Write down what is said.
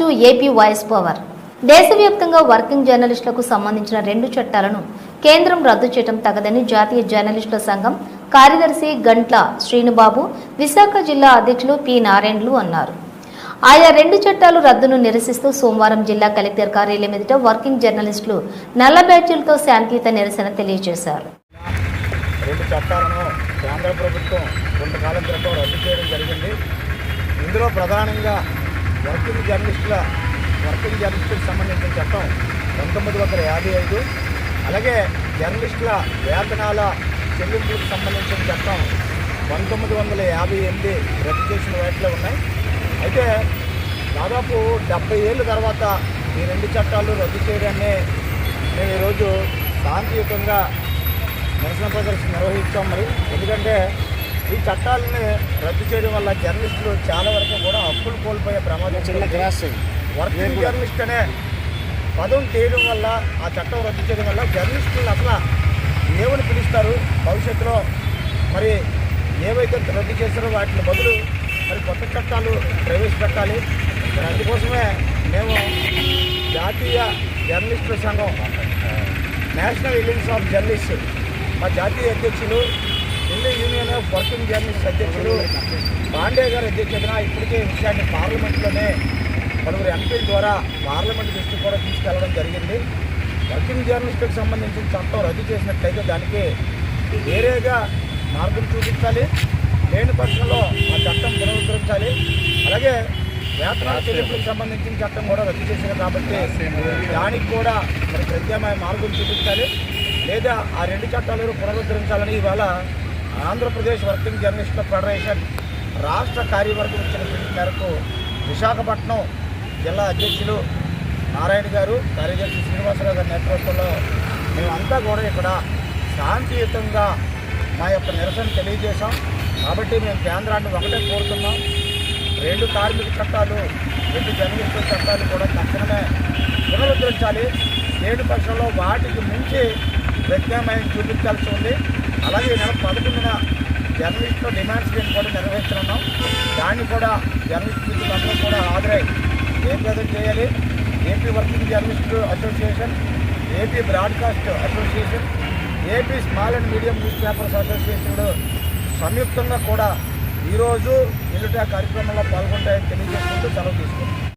To AP voice power. దేశవ్యాప్తంగా working జర్నలిస్టులకు సంబంధించిన రెండు చట్టాలను కేంద్రం రద్దు చేయడం తగదని జాతీయ జర్నలిస్టుల సంఘం కార్యదర్శి గంట్ల శ్రీనుబాబు విశాఖ జిల్లా అధ్యక్షులు పి నారాయణలు అన్నారు. ఆయా రెండు చట్టాలు రద్దును నిరసిస్తూ సోమవారం జిల్లా కలెక్టర్ కార్యాలయం ఎదుట వర్కింగ్ జర్నలిస్టులు నల్ల బ్యాచ్లతో శాంతియుత నిరసన తెలియజేశారు. రెండు చట్టాలను కేంద్ర ప్రభుత్వం కొంతకాలం క్రితం రద్దు చేయడం జరిగింది. ఇందులో ప్రధానంగా వర్కింగ్ జర్నలిస్టుల వర్కింగ్ జర్నలిస్టులకు సంబంధించిన చట్టం పంతొమ్మిది వందల యాభై ఐదు. అలాగే జర్నలిస్టుల వేతనాల చెల్లింపులకు సంబంధించిన చట్టం పంతొమ్మిది వందల యాభై ఎనిమిది రద్దు చేసిన వాటిలో ఉన్నాయి. అయితే దాదాపు డెబ్బై ఏళ్ళ తర్వాత ఈ రెండు చట్టాలు రద్దు చేయడాన్ని మేము ఈరోజు శాంతియుతంగా నిరసన ప్రదర్శన నిర్వహించాం మరి. ఎందుకంటే ఈ చట్టాలని రద్దు చేయడం వల్ల జర్నలిస్టులు చాలా వరకు కూడా హక్కులు కోల్పోయే ప్రమాదం ఉంది. వర్కింగ్ జర్నలిస్ట్ అనే పదం తీయడం వల్ల ఆ చట్టం రద్దు చేయడం వల్ల జర్నలిస్టులు అసలు ఏమని పిలుస్తారు? భవిష్యత్తులో మరి ఏవైతే రద్దు చేశారో వాటిని బదులు మరి కొత్త చట్టాలు ప్రవేశపెట్టాలి. మరి అందుకోసమే మేము జాతీయ జర్నలిస్టుల సంఘం నేషనల్ ఎలియన్స్ ఆఫ్ జర్నలిస్ట్ మా జాతీయ అధ్యక్షులు Indian union of working journalist అధ్యక్షులు పాండే గారి అధ్యక్షతన ఇప్పటికే విషయాన్ని పార్లమెంట్లోనే పలువురు ఎంపీల ద్వారా పార్లమెంట్ దృష్టికి కూడా తీసుకెళ్ళడం జరిగింది. వర్కింగ్ జర్నలిస్టులకు సంబంధించిన చట్టం రద్దు చేసినట్లయితే దానికి వేరేగా మార్గం చూపించాలి. లేని పక్షంలో ఆ చట్టం పునరుద్ధరించాలి. అలాగే వేతనాల చెల్లింపులకు సంబంధించిన చట్టం కూడా రద్దు చేశారు కాబట్టి దానికి కూడా మరి ప్రత్యామ్నాయ మార్గం చూపించాలి. లేదా ఆ రెండు చట్టాలను పునరుద్ధరించాలని ఇవాళ ఆంధ్రప్రదేశ్ వర్కింగ్ జర్నలిస్టుల ఫెడరేషన్ రాష్ట్ర కార్యవర్గం ఇచ్చిన పిలుపు మేరకు విశాఖపట్నం జిల్లా అధ్యక్షులు నారాయణ గారు కార్యదర్శి శ్రీనివాసరావు గారి నేతృత్వంలో మేమంతా కూడా ఇక్కడ శాంతియుతంగా మా యొక్క నిరసన తెలియజేశాం. కాబట్టి మేము కేంద్రాన్ని ఒకటే కోరుతున్నాం. రెండు కార్మిక చట్టాలు రెండు జర్నలిస్టుల చట్టాలు కూడా తక్షణమే పునరుద్ధరించాలి. ఏడు పక్షంలో వాటికి మించి ప్రత్యామ్నాయం చూపించాల్సి ఉంది. అలాగే నెల పదకొండున జర్నలిస్టుల డిమాండ్స్ మేము కూడా నిర్వహిస్తున్నాం దాన్ని కూడా జర్నలిస్ట్ మిత్రులందరూ కూడా హాజరై ప్రజలు చేయాలి? AP working journalist association AP broadcast association AP small and medium newspapers అసోసియేషన్లు సంయుక్తంగా కూడా ఈరోజు ఎల్లుట కార్యక్రమంలో పాల్గొంటాయని తెలియజేసుకుంటూ సెలవు తీసుకుంటాం